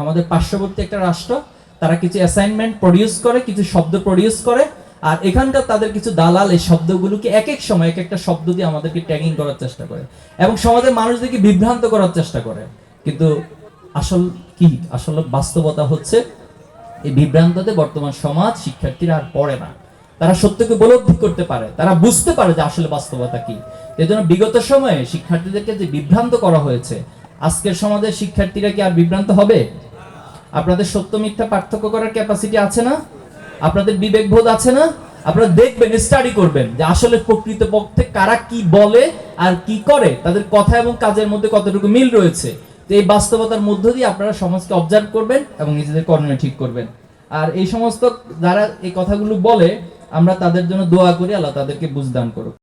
আমাদের পার্শ্ববর্তী একটা রাষ্ট্র, তারা কিছু অ্যাসাইনমেন্ট প্রডিউস করে, কিছু শব্দ প্রডিউস করে, আর এখানকার তাদের কিছু দালাল এই শব্দগুলোকে এক এক সময় এক একটা শব্দ দিয়ে আমাদেরকে ট্যাগিং করার চেষ্টা করে এবং সমাজের মানুষদেরকে বিভ্রান্ত করার চেষ্টা করে। কিন্তু আসল কি? আসল বাস্তবতা হচ্ছে এই বিভ্রান্ততে বর্তমান সমাজ শিক্ষার্থীরা আর পড়ে না। তারা সত্যকে উপলব্ধি করতে পারে, তারা বুঝতে পারে যে আসলে বাস্তবতা কি। এই জন্য বিগত সময়ে শিক্ষার্থীদেরকে যে বিভ্রান্ত করা হয়েছে, আজকের সমাজের শিক্ষার্থীরা কি আর বিভ্রান্ত হবে? আপনাদের সত্য মিথ্যা পার্থক্য করার ক্যাপাসিটি আছে না? আপনাদের বিবেকবোধ আছে না? আপনারা দেখবেন স্টাডি করবেন যে আসলে প্রকৃতপক্ষে কারা কি বলে আর কি করে। তাদের কথা এবং কাজের মধ্যে কতটুকু মিল রয়েছে। তো এই বাস্তবতার মধ্য দিয়ে আপনারা সমাজকে অবজার্ভ করবেন এবং নিজেদের করণীয় ঠিক করবেন। আর এই সমস্ত যারা এই কথাগুলো বলে, আমরা তাদের জন্য দোয়া করি, আল্লাহ তাদেরকে বুঝদান করুক।